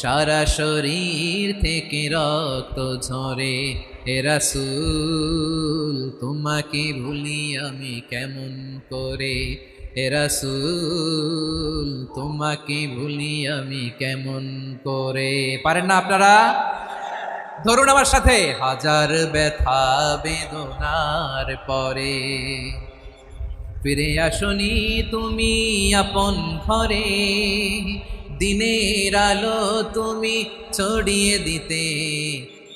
সারা শরীর থেকে রক্ত ঝরে। হে রাসূল, তোমাকে ভুলি আমি কেমন করে? হে রাসূল, তোমাকে ভুলি আমি কেমন করে? পারেন না আপনারা? ধরুন আমার সাথে, হাজার ব্যথা বেদনার পরে। ফিরে আসনি তুমি আপন ঘরে। দিনের আলো তুমি ছড়িয়ে দিতে।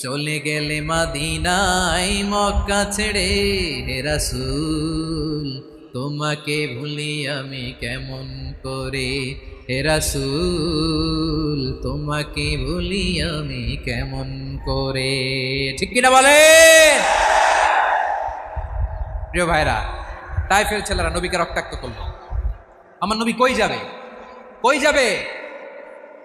চলে গেলে মাদিনাই মক্কা ছেড়ে, হে রাসূল, তোমাকে ভুলি আমি কেমন করে? হে রাসূল, তোমাকে ভুলি আমি কেমন করে? ঠিক কিনা বলে প্রিয় ভাইরা তাইফের ছেলেরা নবীকে রক্তাক্ত করল। আমার নবী কই যাবে? কই যাবে?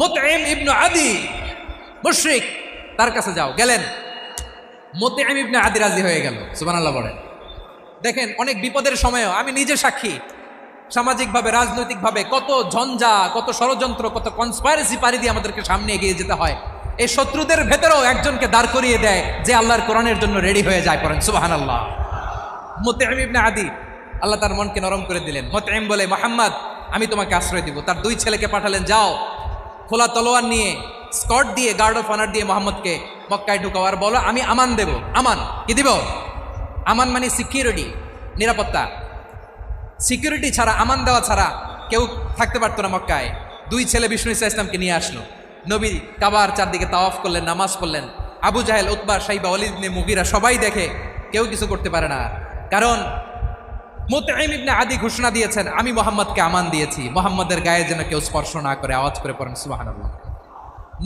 মোতেইম ইবনে আদি। মুশরিক, তার কাছে যাও। গেলেন। মোতেইম ইবনে আদি রাজি হয়ে গেল। সুবহানাল্লাহ বলেন। দেখেন, অনেক বিপদের সময়ও আমি নিজে সাক্ষী। সামাজিকভাবে, রাজনৈতিকভাবে, কত ঝঞ্ঝা, কত ষড়যন্ত্র, কত কনসপাইরেসি পারি দিয়ে আমাদেরকে সামনে এগিয়ে যেতে হয়। এই শত্রুদের ভেতরেও একজনকে দাঁড় করিয়ে দেয় যে আল্লাহর কোরআনের জন্য রেডি হয়ে যায় পড়েন। সুবাহান আল্লাহ মোতেম ইবনে আদি, আল্লাহ তার মনকে নরম করে দিলেন। মোতেম বলে, মোহাম্মদ, আমি তোমাকে আশ্রয় দিব। তার দুই ছেলেকে পাঠালেন, যাও। খোলা তলোয়ার নিয়ে, স্কট দিয়ে গার্ড অফ অনার দিয়ে মোহাম্মদকে মক্কায় ঢুকাও। আর বলো, আমি আমান দেব, আমান। কি দিব? আমান মানে সিকিউরিটি নিরাপত্তা। সিকিউরিটি ছাড়া, আমান দেওয়া ছাড়া কেউ থাকতে পারতো না মক্কায়। দুই ছেলে বিষ্ণু ইসা ইসলামকে নিয়ে আসলো। নবী কাবার চারদিকে তাওয়াফ করলেন, নামাজ পড়লেন। আবু জাহেল উৎবার সাইবা অলিদনে মুগিরা সবাই দেখে কেউ কিছু করতে পারে না। কারণ মুতাইম ইবনে আদি ঘোষণা দিয়েছেন, আমি মোহাম্মদকে আমান দিয়েছি। মোহাম্মদের গায়ে যেন কেউ স্পর্শ না করে, আওয়াজ করে পড়েন, সুবহানাল্লাহ।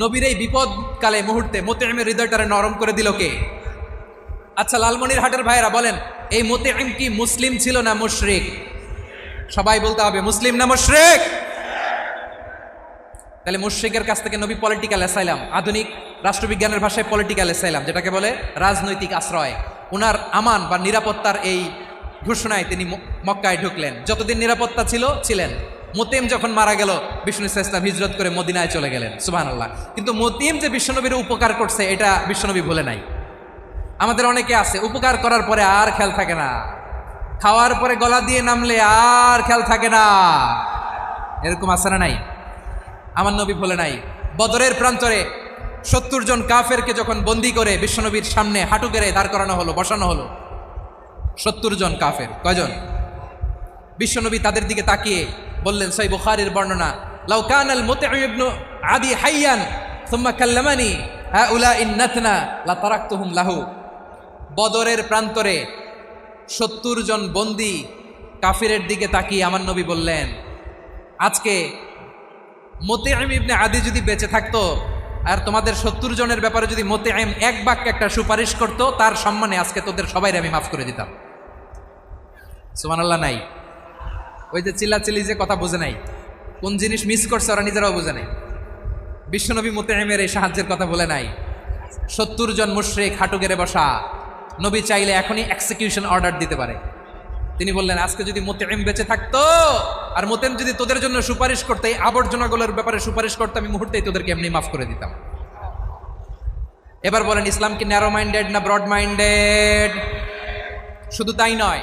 নবীর এই বিপদকালে মুহূর্তে মোতাইমের হৃদয়টারে নরম করে দিল কে? আচ্ছা লালমনির হাটের ভাইরা বলেন, এই মোতাইম কি মুসলিম ছিল না মুশরিক? সবাই বলতে হবে, মুসলিম না মুশরিক? তাহলে মুশরিকের কাছ থেকে নবী পলিটিক্যাল অ্যাসাইলাম আধুনিক রাষ্ট্রবিজ্ঞানের ভাষায় পলিটিক্যাল অ্যাসাইলাম যেটাকে বলে রাজনৈতিক আশ্রয়। ওনার আমান বা নিরাপত্তার এই ঘোষণায় তিনি মক্কায় ঢুকলেন। যতদিন নিরাপত্তা ছিল, ছিলেন। মোতেম যখন মারা গেল, বিষ্ণু ইসলাম হিজরত করে মদিনায় চলে গেলেন। সুবহানাল্লাহ। কিন্তু মতিম যে বিশ্বনবীর উপকার করছে, এটা বিশ্বনবী ভুলে নাই। আমাদের অনেকে আছে, উপকার করার পরে আর খেয়াল থাকে না। খাওয়ার পরে গলা দিয়ে নামলে আর খেয়াল থাকে না। এরকম আছে না নাই? আমার নবী ভুলে নাই। বদরের প্রান্তরে সত্তর জন কাফেরকে যখন বন্দি করে বিশ্বনবীর সামনে হাঁটু গেড়ে দাঁড় করানো হলো, বসানো হলো সত্তর জন কাফের। কয়জন? বিশ্বনবী তাদের দিকে তাকিয়ে বললেন সই বুখারের বর্ণনা, লাউ কানাল মুতঈম ইবনু আদি হাইয়ান, সুম্মা কাল্লামানি হাউলা ইন্নাতনা লা তারাকতুহুম লাহু। বদরের প্রান্তরে সত্তর জন বন্দি কাফিরের দিকে তাকিয়ে আমার নবী বললেন, আজকে মোতেআম ইবনে আদি যদি বেঁচে থাকতো, আর তোমাদের সত্তর জনের ব্যাপারে যদি মতে আইম এক বাক্যে একটা সুপারিশ করতো, তার সম্মানে আজকে তোদের সবাই আমি মাফ করে দিতাম। সুমান আল্লাহ নাই। ওই যে চিল্লাচিল্লি যে কথা বোঝে নাই, কোন জিনিস মিস করছে ওরা নিজেরাও বোঝে নাই। বিশ্বনবী মোতেমের এই সাহায্যের কথা বলে নাই। সত্তর জন মুশ্রিক হাঁটু গেড়ে বসা, নবী চাইলে এখনই এক্সিকিউশন অর্ডার দিতে পারে। তিনি বললেন, আজকে যদি মোতেম বেঁচে থাকতো, আর মোতেম যদি তোদের জন্য সুপারিশ করতে, এই আবর্জনাগুলোর ব্যাপারে সুপারিশ করতে, আমি মুহূর্তেই তোদেরকে এমনি মাফ করে দিতাম। এবার বলেন, ইসলাম কি ন্যারো মাইন্ডেড না ব্রড মাইন্ডেড শুধু তাই নয়